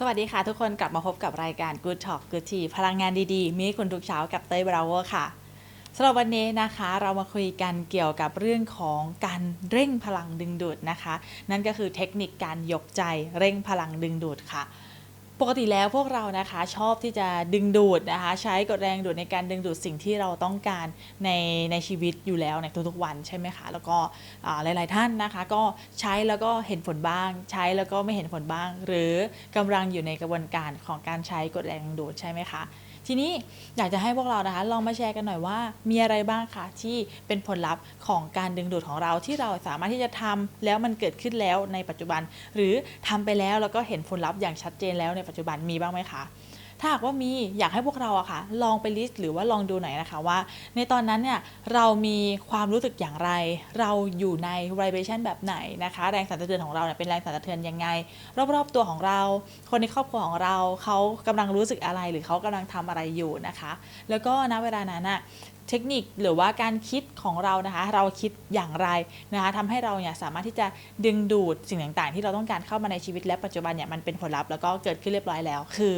สวัสดีค่ะทุกคนกลับมาพบกับรายการ Good Talk Good Tea พลังงานดีๆ มีคุณทุกเช้ากับเต้ยบราวเวอร์ค่ะสำหรับวันนี้นะคะเรามาคุยกันเกี่ยวกับเรื่องของการเร่งพลังดึงดูดนะคะ นั่นก็คือเทคนิคการยกใจเร่งพลังดึงดูดค่ะ ปกติแล้วพวกเรานะคะชอบที่จะดึงดูดนะคะ ใช้กดแรงดูดในการดึงดูดสิ่งที่เราต้องการในในชีวิตอยู่แล้วในทุกๆวันใช่ไหมคะ แล้วก็หลายๆท่านนะคะ ก็ใช้แล้วก็เห็นผลบ้าง ใช้แล้วก็ไม่เห็นผลบ้าง หรือกำลังอยู่ในกระบวนการของการใช้กดแรงดึงดูดใช่ไหมคะทีนี้อยากจะให้พวกเรานะคะลองมาแชร์กันหน่อยว่า มีอะไรบ้างคะที่เป็นผลลัพธ์ของการดึงดูดของเราที่เราสามารถที่จะทำแล้วมันเกิดขึ้นแล้วในปัจจุบัน หรือทำไปแล้วแล้วก็เห็นผลลัพธ์อย่างชัดเจนแล้วในปัจจุบันมีบ้างไหมคะ ถ้าหากว่ามีอยากให้พวกเราอะค่ะ ลองไปลิสต์หรือว่าลองดูหน่อยนะคะว่า ในตอนนั้นเนี่ยเรามีความรู้สึกอย่างไร เราอยู่ใน vibration แบบไหนนะคะ แรงสั่นสะเทือนของเราเนี่ยเป็นแรงสั่นสะเทือนยังไง รอบๆตัวของเรา คนในครอบครัวของเราเขากำลังรู้สึกอะไรหรือเขากำลังทำอะไรอยู่นะคะ แล้วก็ณเวลานั้นอะเทคนิคหรือว่าการคิดของเรานะคะ เราคิดอย่างไรนะคะทำให้เราเนี่ยสามารถที่จะดึงดูดสิ่งต่างๆ ที่เราต้องการเข้ามาในชีวิตและปัจจุบันเนี่ยมันเป็นผลลัพธ์แล้วก็เกิดขึ้นเรียบร้อยแล้ว คือ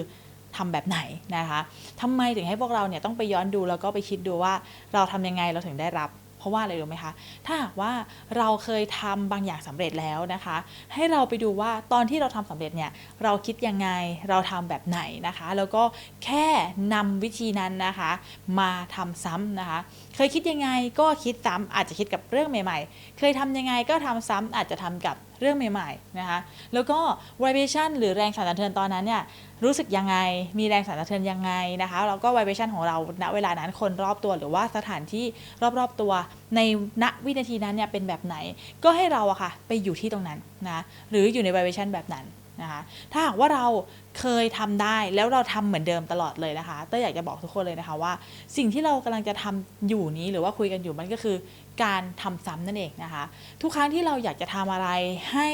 ทำแบบไหนนะคะทำไมถึงให้พวกเราเนี่ยต้องไปย้อนดูแล้วก็ไปคิดดูว่าเราทำยังไงเราถึงได้รับเพราะว่าอะไรรู้ไหมคะ ถ้าหากว่าเราเคยทำบางอย่างสำเร็จแล้วนะคะ ให้เราไปดูว่าตอนที่เราทำสำเร็จเนี่ย เราคิดยังไง เราทำแบบไหนนะคะ แล้วก็แค่นำวิธีนั้นนะคะ มาทำซ้ำนะคะ เคยคิดยังไงก็คิดซ้ำอาจจะคิดกับเรื่องใหม่ ๆ เคยทำยังไงก็ทำซ้ำอาจจะทำกับ เรื่องใหม่ๆนะคะแล้วก็ vibration หรือแรงสั่นสะเทือนตอนนั้นเนี่ยรู้สึกยังไง มีแรงสั่นสะเทือนยังไงนะคะแล้วก็ vibration ของเราณเวลานั้นคนรอบตัวหรือว่าสถานที่รอบๆตัวในณวินาทีนั้นเนี่ยเป็นแบบไหน ก็ให้เราอะค่ะไปอยู่ที่ตรงนั้นนะหรืออยู่ใน vibration แบบนั้นนะคะถ้าหากว่าเราเคยทำได้แล้วเราทำเหมือนเดิมตลอดเลยนะคะเต้ยอยากจะบอกทุกคนเลยนะคะว่า สิ่งที่เรากำลังจะทำอยู่นี้หรือว่าคุยกันอยู่มันก็คือการทำซ้ำนั่นเองนะคะ ทุกครั้งที่เราอยากจะทำอะไรให้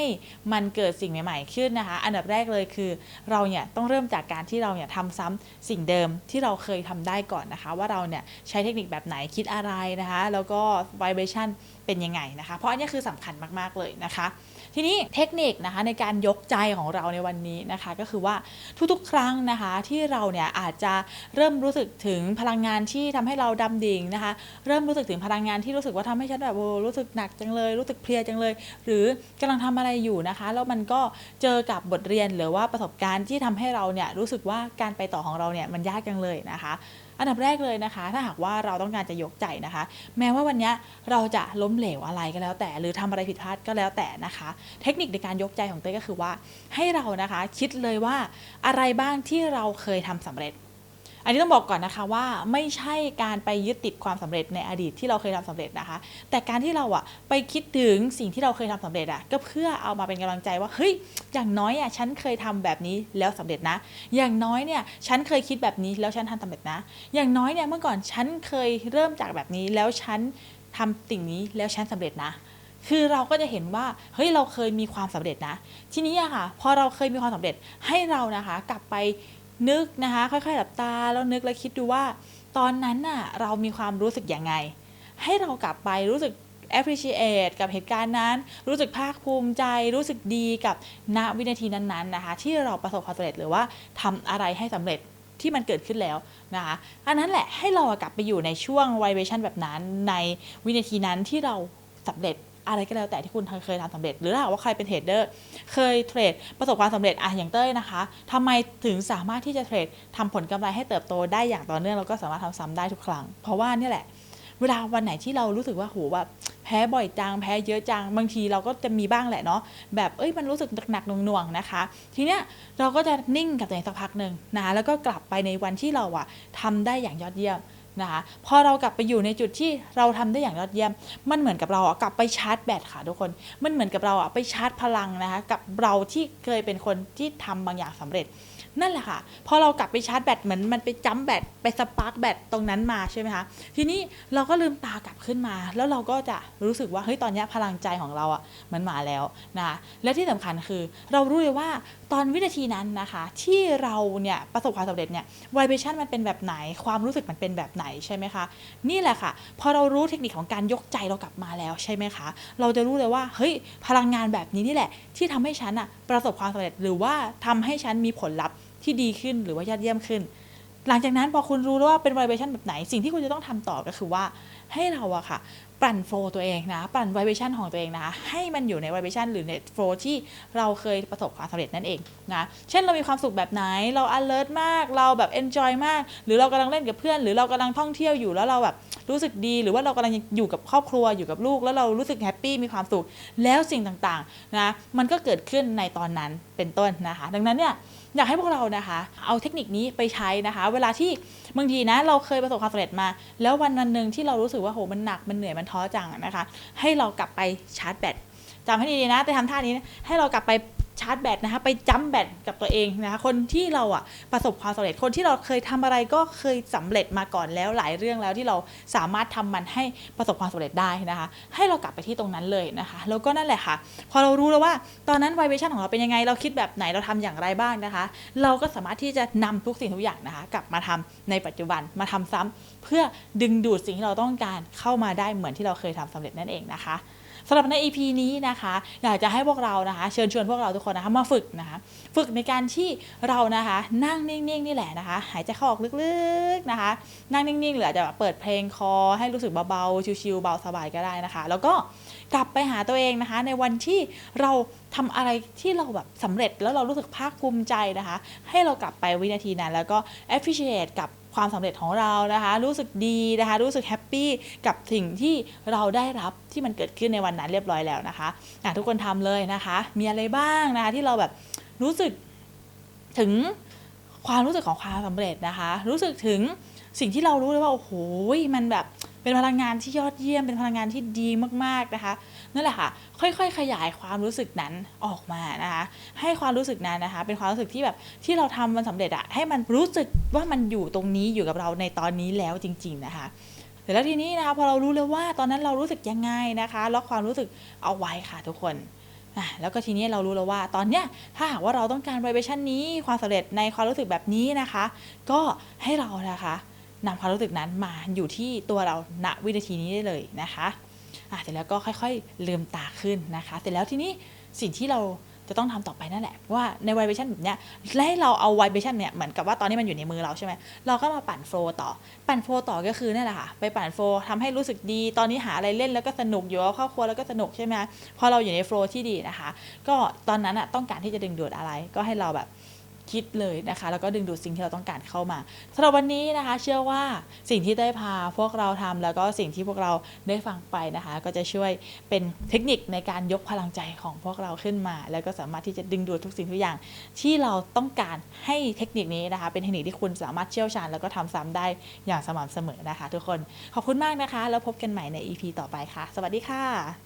มันเกิดสิ่งใหม่ ๆ ขึ้นนะคะ อันดับแรกเลยคือเราเนี่ยต้องเริ่มจากการที่เราเนี่ยทำซ้ำสิ่งเดิมที่เราเคยทำได้ก่อนนะคะ ว่าเราเนี่ยใช้เทคนิคแบบไหนคิดอะไรนะคะ แล้วก็ vibration เป็นยังไงนะคะ เพราะอันนี้คือสำคัญมากๆเลยนะคะ ทีนี้เทคนิคนะคะในการยกใจของเราในวันนี้นะคะ ก็คือว่าทุกๆ ครั้งนะคะที่เราเนี่ยอาจจะเริ่มรู้สึกถึงพลังงานที่ทำให้เราดำดิ่งนะคะเริ่มรู้สึกถึงพลังงานที่รู้สึกว่าทำให้ฉันแบบโอ้รู้สึกหนักจังเลย รู้สึกเพลียจังเลย หรือกำลังทำอะไรอยู่นะคะแล้วมันก็เจอกับบทเรียนหรือว่าประสบการณ์ที่ทำให้เราเนี่ยรู้สึกว่าการไปต่อของเราเนี่ยมันยากจังเลยนะคะ อันดับแรกเลยนะคะ ถ้าหากว่าเราต้องการจะยกใจนะคะ แม้ว่าวันนี้เราจะล้มเหลวอะไรก็แล้วแต่ หรือทำอะไรผิดพลาดก็แล้วแต่นะคะ เทคนิคในการยกใจของเต้ก็คือว่า ให้เรานะคะคิดเลยว่าอะไรบ้างที่เราเคยทำสำเร็จ อันนี้ต้องบอกก่อนนะคะว่าไม่ใช่การไปยึดติดความสำเร็จในอดีตที่เราเคยทำสำเร็จนะคะ แต่การที่เราอะไปคิดถึงสิ่งที่เราเคยทำสำเร็จอะก็เพื่อเอามาเป็นกำลังใจว่าเฮ้ยอย่างน้อยอะฉันเคยทำแบบนี้แล้วสำเร็จนะ อย่างน้อยเนี่ยฉันเคยคิดแบบนี้แล้วฉันทำสำเร็จนะ อย่างน้อยเนี่ยเมื่อก่อนฉันเคยเริ่มจากแบบนี้แล้วฉันทำสิ่งนี้แล้วฉันสำเร็จนะคือเราก็จะเห็นว่าเฮ้ยเราเคยมีความสำเร็จนะ ทีนี้อะค่ะพอเราเคยมีความสำเร็จให้เรานะคะ กลับไป นึกนะคะ ค่อยๆหลับตาแล้วนึกแล้วคิดดูว่า ตอนนั้นน่ะเรามีความรู้สึกอยังไง ให้เรากลับไปรู้สึก appreciate กับเหตุการณ์นั้น รู้สึกภาคภูมิใจ รู้สึกดีกับณวินาทีนั้นๆนะคะ ที่เราประสบความสำเร็จหรือว่าทำอะไรให้สำเร็จที่มันเกิดขึ้นแล้วนะคะ อันนั้นแหละให้เรากลับไปอยู่ในช่วง vibration แบบนั้นในวินาทีนั้นที่เราสำเร็จ อะไรก็แล้วแต่ที่คุณเคยทำสำเร็จ หรือถ้าหากว่าใครเป็นเทรดเดอร์เคยเทรดประสบความสำเร็จอะอย่างเต้ยนะคะทำไมถึงสามารถที่จะเทรดทำผลกำไรให้เติบโตได้อย่างต่อเนื่องแล้วก็สามารถทำซ้ำได้ทุกครั้ง เพราะว่านี่แหละเวลาวันไหนที่เรารู้สึกว่าโหแบบแพ้บ่อยจังแพ้เยอะจังบางทีเราก็จะมีบ้างแหละเนาะแบบเอ้ยมันรู้สึกหนักหน่วงๆนะคะ ทีเนี้ยเราก็จะนิ่งกับตัวเองสักพักหนึ่งนะคะแล้วก็กลับไปในวันที่เราอะทำได้อย่างยอดเยี่ยม นะคะพอเรากลับไปอยู่ในจุดที่เราทำได้อย่างยอดเยี่ยม มันเหมือนกับเราอะกลับไปชาร์จแบตค่ะทุกคน มันเหมือนกับเราอะไปชาร์จพลังนะคะกับเราที่เคยเป็นคนที่ทำบางอย่างสำเร็จ นั่นแหละค่ะ พอเรากลับไปชาร์จแบตเหมือนมันไปจัมแบตไปสปาร์กแบตตรงนั้นมาใช่ไหมคะ ทีนี้เราก็ลืมตากลับขึ้นมา แล้วเราก็จะรู้สึกว่าเฮ้ยตอนนี้พลังใจของเราอะมันมาแล้วนะคะและที่สำคัญคือ เรารู้เลยว่าตอนวินาทีนั้นนะคะ ที่เราเนี่ยประสบความสำเร็จเนี่ย vibration มันเป็นแบบไหน ความรู้สึกมันเป็นแบบไหนใช่ไหมคะ นี่แหละค่ะ พอเรารู้เทคนิคของการยกใจเรากลับมาแล้วใช่ไหมคะ เราจะรู้เลยว่าเฮ้ยพลังงานแบบนี้นี่แหละ ที่ทำให้ฉันอะประสบความสำเร็จหรือว่าทำให้ฉันมีผลลัพธ์ ที่ดีขึ้นหรือว่ายอดเยี่ยมขึ้น หลังจากนั้นพอคุณรู้แล้วว่าเป็น vibration แบบไหน สิ่งที่คุณจะต้องทำต่อก็คือว่าให้เราอะค่ะ ปั่นโฟตัวเองนะ ปั่น vibration ของตัวเองนะคะให้มันอยู่ใน vibration หรือในโฟที่เราเคยประสบความสำเร็จนั่นเองนะ เช่นเรามีความสุขแบบไหน เรา alert มาก เราแบบ enjoy มาก หรือเรากำลังเล่นกับเพื่อน หรือเรากำลังท่องเที่ยวอยู่แล้วเราแบบ รู้สึกดี หรือว่าเรากำลังอยู่กับครอบครัวอยู่กับลูก แล้วเรารู้สึกแฮปปี้มีความสุข แล้วสิ่งต่างๆนะมันก็เกิดขึ้นในตอนนั้นเป็นต้นนะคะ ดังนั้นเนี่ยอยากให้พวกเรานะคะ เอาเทคนิคนี้ไปใช้นะคะ เวลาที่บางทีนะเราเคยประสบความสำเร็จมา แล้ววันวันหนึ่งที่เรารู้สึกว่าโหมันหนักมันเหนื่อยมันท้อจังนะคะ ให้เรากลับไปชาร์จแบตจำให้ดีๆนะ แต่ทำท่านี้ให้เรากลับไป ชาร์จแบตนะคะไปจัมแบตกับตัวเองนะคะคนที่เราอะประสบความสำเร็จคนที่เราเคยทำอะไรก็เคยสำเร็จมาก่อนแล้วหลายเรื่องแล้วที่เราสามารถทำมันให้ประสบความสำเร็จได้นะคะ ให้เรากลับไปที่ตรงนั้นเลยนะคะ แล้วก็นั่นแหละค่ะ พอเรารู้แล้วว่า ตอนนั้น vibration ของเราเป็นยังไง เราคิดแบบไหนเราทำอย่างไรบ้างนะคะ เราก็สามารถที่จะนำทุกสิ่งทุกอย่างนะคะ กลับมาทำในปัจจุบันมาทำซ้ำเพื่อดึงดูดสิ่งที่เราต้องการเข้ามาได้เหมือนที่เราเคยทำสำเร็จนั่นเองนะคะ สำหรับใน EP นี้นะคะอยากจะให้พวกเรานะคะ เชิญชวนพวกเราทุกคนนะคะมาฝึกนะคะฝึกในการที่เรานะคะนั่งนิ่งๆนี่แหละนะคะ หายใจเข้าออกลึกๆนะคะ นั่งนิ่งๆหรืออาจจะเปิดเพลงคอให้รู้สึกเบาๆชิวๆเบาสบายก็ได้นะคะ แล้วก็กลับไปหาตัวเองนะคะ ในวันที่เราทำอะไรที่เราแบบสำเร็จแล้วเรารู้สึกภาคภูมิใจนะคะ ให้เรากลับไปวินาทีนั้น แล้วก็ appreciate กับ ความสำเร็จของเรานะคะ รู้สึกดีนะคะ รู้สึกแฮปปี้กับสิ่งที่เราได้รับที่มันเกิดขึ้นในวันนั้นเรียบร้อยแล้วนะคะะทุกคนทำเลยนะคะ มีอะไรบ้างนะคะที่เราแบบรู้สึกถึงความรู้สึกของความสำเร็จนะคะ รู้สึกถึงสิ่งที่เรารู้เลยว่าโอ้โหมันแบบ เป็นพลังงานที่ยอดเยี่ยม เป็นพลังงานที่ดีมากๆนะคะ นั่นแหละค่ะ ค่อยๆ ขยายความรู้สึกนั้นออกมานะคะ ให้ความรู้สึกนั้นนะคะ เป็นความรู้สึกที่แบบที่เราทำมันสำเร็จอะให้มันรู้สึกว่ามันอยู่ตรงนี้อยู่กับเราในตอนนี้แล้วจริง ๆ นะคะเสร็จแล้วทีนี้นะคะพอเรารู้เลยว่าตอนนั้นเรารู้สึกยังไงนะคะล็อกความรู้สึกเอาไว้ค่ะทุกคนอะแล้วก็ทีนี้เรารู้แล้วว่าตอนเนี้ยถ้าหากว่าเราต้องการ vibration นี้ความสำเร็จในความรู้สึกแบบนี้นะคะ ก็ให้เรานะคะ นำความรู้สึกนั้นมาอยู่ที่ตัวเราณวินาทีนี้ได้เลยนะคะอะเสร็จแล้วก็ค่อยๆลืมตาขึ้นนะคะ เสร็จแล้วทีนี้สิ่งที่เราจะต้องทำต่อไปนั่นแหละ ว่าใน vibration แบบเนี้ยและให้เราเอา vibration เนี่ยเหมือนกับว่าตอนนี้มันอยู่ในมือเราใช่ไหมเราก็มาปั่นโฟลต่อ ปั่นโฟลต่อก็คือนั่แหละค่ะไปปั่นโฟลทำให้รู้สึกดี ตอนนี้หาอะไรเล่นแล้วก็สนุกอยู่กับครอบครัวแล้วก็สนุกใช่ไหมพอเราอยู่ในโฟลที่ดีนะคะ ก็ตอนนั้นอะต้องการที่จะดึงดูดอะไรก็ให้เราแบบ คิดเลยนะคะ แล้วก็ดึงดูดสิ่งที่เราต้องการเข้ามาสำหรับวันนี้นะคะ เชื่อว่าสิ่งที่ได้พาพวกเราทำแล้วก็สิ่งที่พวกเราได้ฟังไปนะคะ ก็จะช่วยเป็นเทคนิคในการยกพลังใจของพวกเราขึ้นมา แล้วก็สามารถที่จะดึงดูดทุกสิ่งทุกอย่าง ที่เราต้องการให้เทคนิคนี้นะคะ เป็นเทคนิคที่คุณสามารถเชี่ยวชาญแล้วก็ทำซ้ำได้อย่างสม่ำเสมอนะคะ ทุกคนขอบคุณมากนะคะ แล้วพบกันใหม่ใน EP ต่อไปค่ะ สวัสดีค่ะ